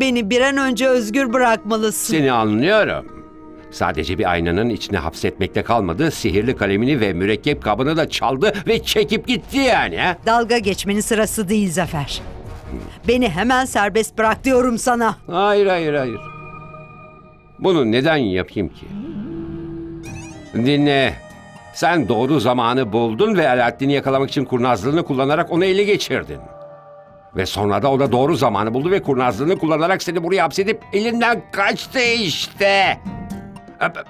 Beni bir an önce özgür bırakmalısın. Seni anlıyorum. Sadece bir aynanın içine hapsetmekte kalmadı. Sihirli kalemini ve mürekkep kabını da çaldı ve çekip gitti yani. ha? Dalga geçmenin sırası değil Zafer. Beni hemen serbest bırak diyorum sana. Hayır hayır hayır. Bunu neden yapayım ki? Dinle. Sen doğru zamanı buldun ve Alaaddin'i yakalamak için kurnazlığını kullanarak onu ele geçirdin. Ve sonra da o da doğru zamanı buldu ve kurnazlığını kullanarak seni buraya hapsedip elinden kaçtı işte.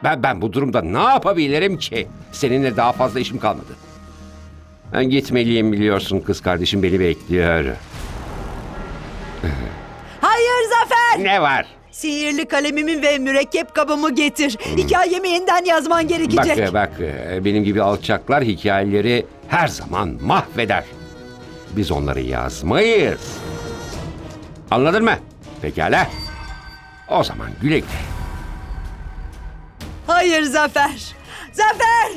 Ben, ben bu durumda ne yapabilirim ki? Seninle daha fazla işim kalmadı. Ben gitmeliyim biliyorsun kız kardeşim beni bekliyor. Hayır Zafer! Ne var? Sihirli kalemimi ve mürekkep kabımı getir. Hikayemi yeniden yazman gerekecek. Bak bak e, benim gibi alçaklar hikayeleri her zaman mahveder. Biz onları yazmayız. Anladın mı? Pekala. O zaman güle güle. Hayır Zafer! Zafer!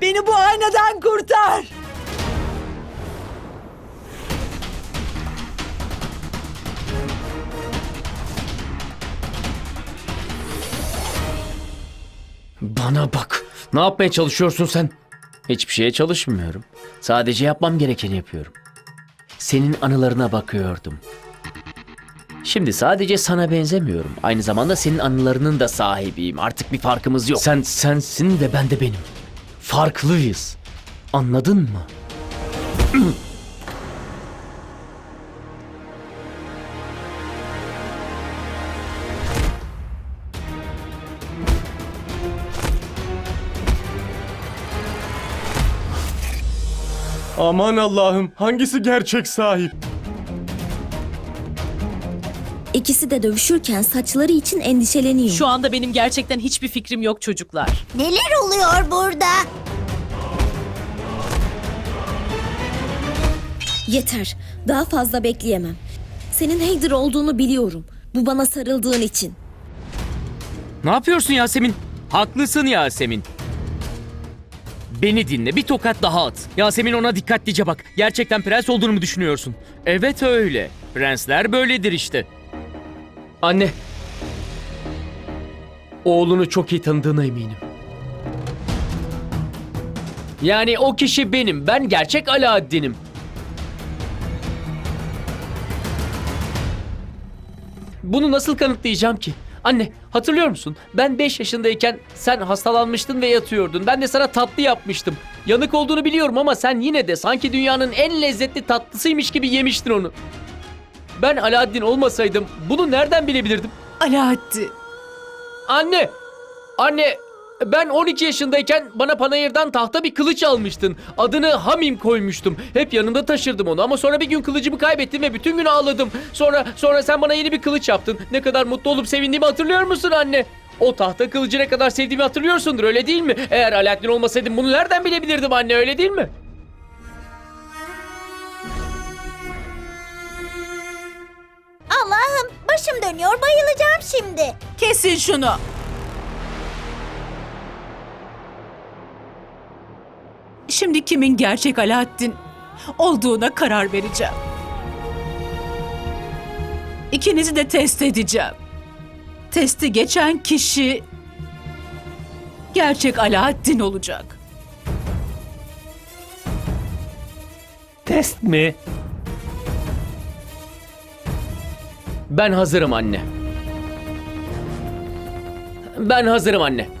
Beni bu aynadan kurtar! Bana bak. Ne yapmaya çalışıyorsun sen? Hiçbir şeye çalışmıyorum. Sadece yapmam gerekeni yapıyorum. Senin anılarına bakıyordum. Şimdi sadece sana benzemiyorum. Aynı zamanda senin anılarının da sahibiyim. Artık bir farkımız yok. Sen sensin ve ben de benim. Farklıyız. Anladın mı? Aman Allah'ım hangisi gerçek sahip? İkisi de dövüşürken saçları için endişeleniyor. Şu anda benim gerçekten hiçbir fikrim yok çocuklar. Neler oluyor burada? Yeter. Daha fazla bekleyemem. Senin Hader olduğunu biliyorum. Bu bana sarıldığın için. Ne yapıyorsun Yasemin? Haklısın Yasemin. Beni dinle bir tokat daha at. Yasemin ona dikkatlice bak. Gerçekten prens olduğunu mu düşünüyorsun? Evet öyle. Prensler böyledir işte. Anne. Oğlunu çok iyi tanıdığına eminim. Yani o kişi benim. Ben gerçek Alaaddin'im. Bunu nasıl kanıtlayacağım ki? Anne hatırlıyor musun? Ben 5 yaşındayken sen hastalanmıştın ve yatıyordun. Ben de sana tatlı yapmıştım. Yanık olduğunu biliyorum ama sen yine de sanki dünyanın en lezzetli tatlısıymış gibi yemiştin onu. Ben Alaaddin olmasaydım bunu nereden bilebilirdim? Alaaddin. Anne! Anne! Ben 12 yaşındayken bana panayırdan tahta bir kılıç almıştın. Adını Hamim koymuştum. Hep yanımda taşırdım onu ama sonra bir gün kılıcımı kaybettim ve bütün gün ağladım. Sonra sonra sen bana yeni bir kılıç yaptın. Ne kadar mutlu olup sevindiğimi hatırlıyor musun anne? O tahta kılıcı ne kadar sevdiğimi hatırlıyorsundur öyle değil mi? Eğer Alaaddin olmasaydım bunu nereden bilebilirdim anne öyle değil mi? Allah'ım başım dönüyor bayılacağım şimdi. Kesin şunu. Şimdi kimin gerçek Alaaddin olduğuna karar vereceğim. İkinizi de test edeceğim. Testi geçen kişi gerçek Alaaddin olacak. Test mi? Ben hazırım anne. Ben hazırım anne.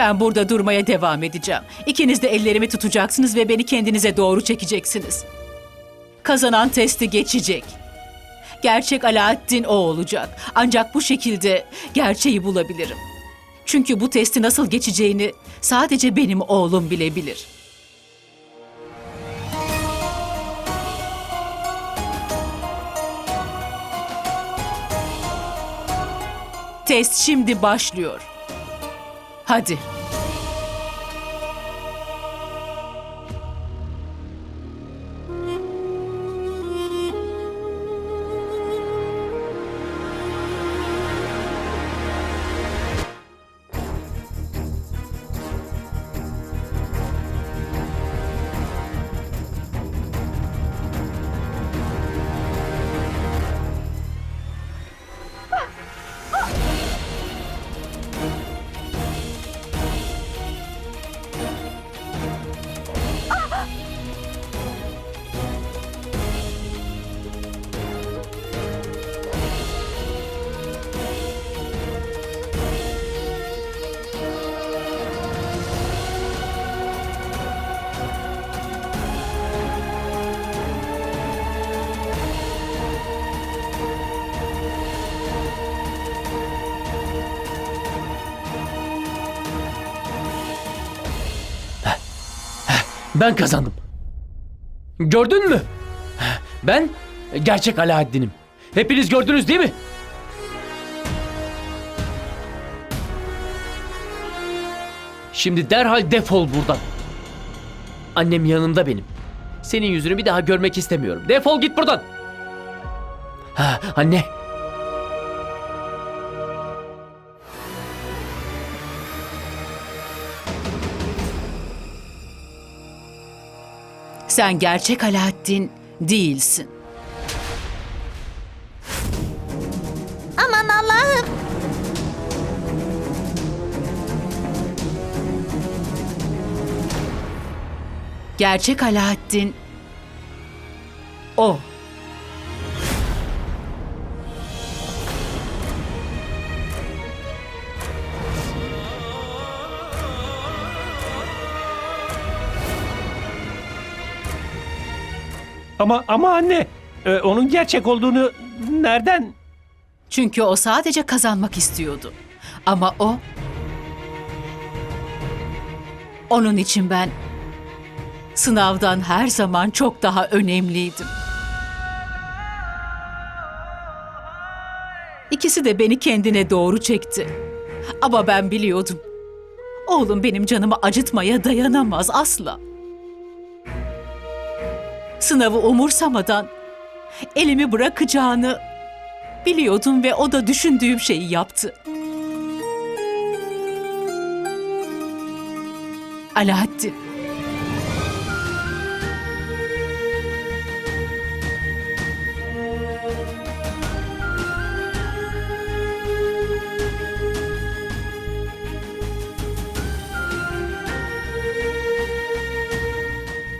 Ben burada durmaya devam edeceğim. İkiniz de ellerimi tutacaksınız ve beni kendinize doğru çekeceksiniz. Kazanan testi geçecek. Gerçek Alaaddin o olacak. Ancak bu şekilde gerçeği bulabilirim. Çünkü bu testi nasıl geçeceğini sadece benim oğlum bilebilir. Test şimdi başlıyor. Hadi. Ben kazandım. Gördün mü? Ben gerçek Alaaddin'im. Hepiniz gördünüz değil mi? Şimdi derhal defol buradan. Annem yanımda benim. Senin yüzünü bir daha görmek istemiyorum. Defol git buradan. Ha, anne. Sen gerçek Alaaddin değilsin. Aman Allah'ım. Gerçek Alaaddin o. Ama ama anne, e, onun gerçek olduğunu nereden? Çünkü o sadece kazanmak istiyordu. Ama o onun için ben sınavdan her zaman çok daha önemliydim. İkisi de beni kendine doğru çekti. Ama ben biliyordum. Oğlum benim canımı acıtmaya dayanamaz asla. Sınavı umursamadan elimi bırakacağını biliyordum ve o da düşündüğüm şeyi yaptı. Alaaddin.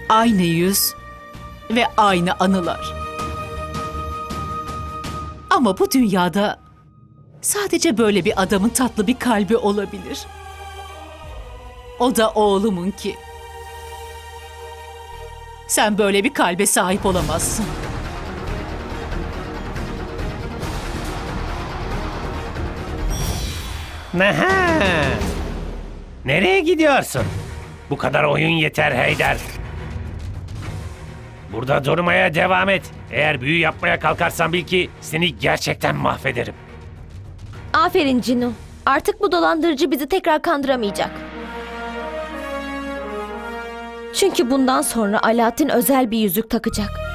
Aynı yüz ve aynı anılar. Ama bu dünyada sadece böyle bir adamın tatlı bir kalbi olabilir. O da oğlumun ki. Sen böyle bir kalbe sahip olamazsın. Aha! Nereye gidiyorsun? Bu kadar oyun yeter Heydar. Burada durmaya devam et. Eğer büyü yapmaya kalkarsan bil ki seni gerçekten mahvederim. Aferin Cino. Artık bu dolandırıcı bizi tekrar kandıramayacak. Çünkü bundan sonra Alaaddin özel bir yüzük takacak.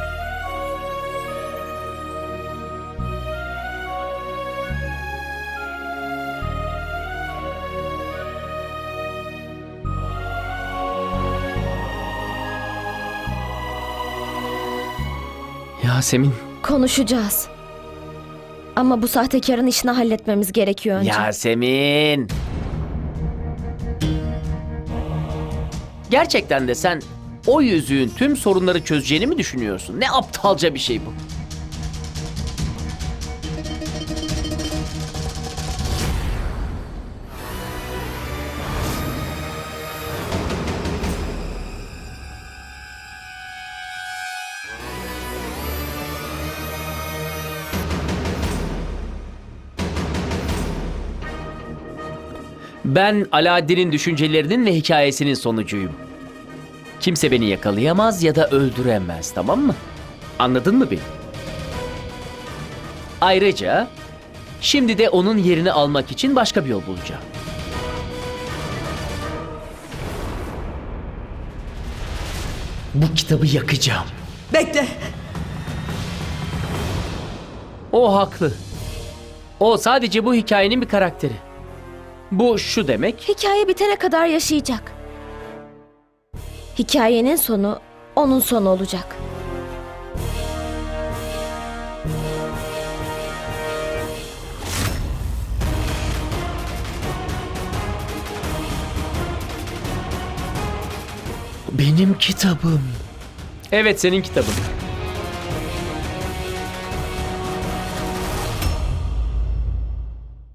Yasemin. Konuşacağız. Ama bu sahtekarın işini halletmemiz gerekiyor önce. Yasemin. Gerçekten de sen o yüzüğün tüm sorunları çözeceğini mi düşünüyorsun? Ne aptalca bir şey bu. Ben Alaaddin'in düşüncelerinin ve hikayesinin sonucuyum. Kimse beni yakalayamaz ya da öldüremez, tamam mı? Anladın mı beni? Ayrıca şimdi de onun yerini almak için başka bir yol bulacağım. Bu kitabı yakacağım. Bekle. O haklı. O sadece bu hikayenin bir karakteri. Bu şu demek, Hikaye bitene kadar yaşayacak. Hikayenin sonu onun sonu olacak. benim kitabım. Evet, senin kitabın.